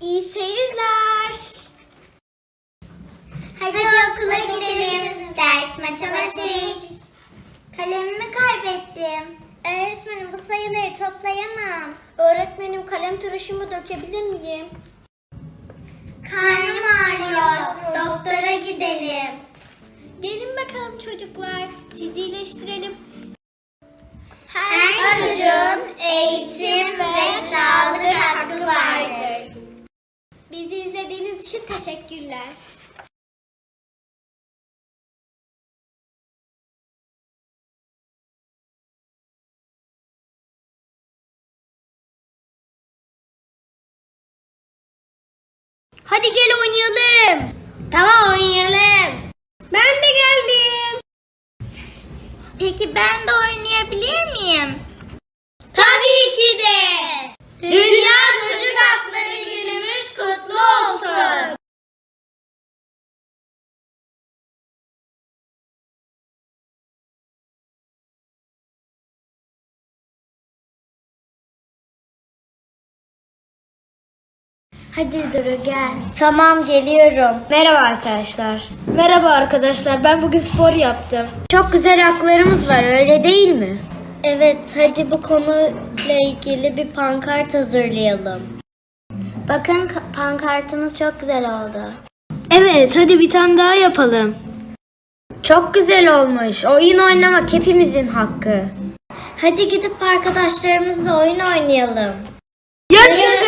İyi seyirler. Hadi, okula gidelim. Ders matematik. Kalemimi kaybettim. Öğretmenim bu sayıları toplayamam. Öğretmenim kalem tıraşımı dökebilir miyim? Karnım ağrıyor. Doktora gidelim. Gelin bakalım çocuklar. Sizi iyileştirelim. Her çocuğun eğitim Bizi izlediğiniz için teşekkürler. Hadi gel oynayalım. Tamam oynayalım. Ben de geldim. Peki ben de oynayabilir miyim? Hadi Duru gel. Tamam geliyorum. Merhaba arkadaşlar. Merhaba arkadaşlar. Ben bugün spor yaptım. Çok güzel haklarımız var öyle değil mi? Evet hadi bu konuyla ilgili bir pankart hazırlayalım. Bakın ka- pankartımız çok güzel oldu. Evet hadi bir tane daha yapalım. Çok güzel olmuş. Oyun oynamak hepimizin hakkı. Hadi gidip arkadaşlarımızla oyun oynayalım. Yaşasın.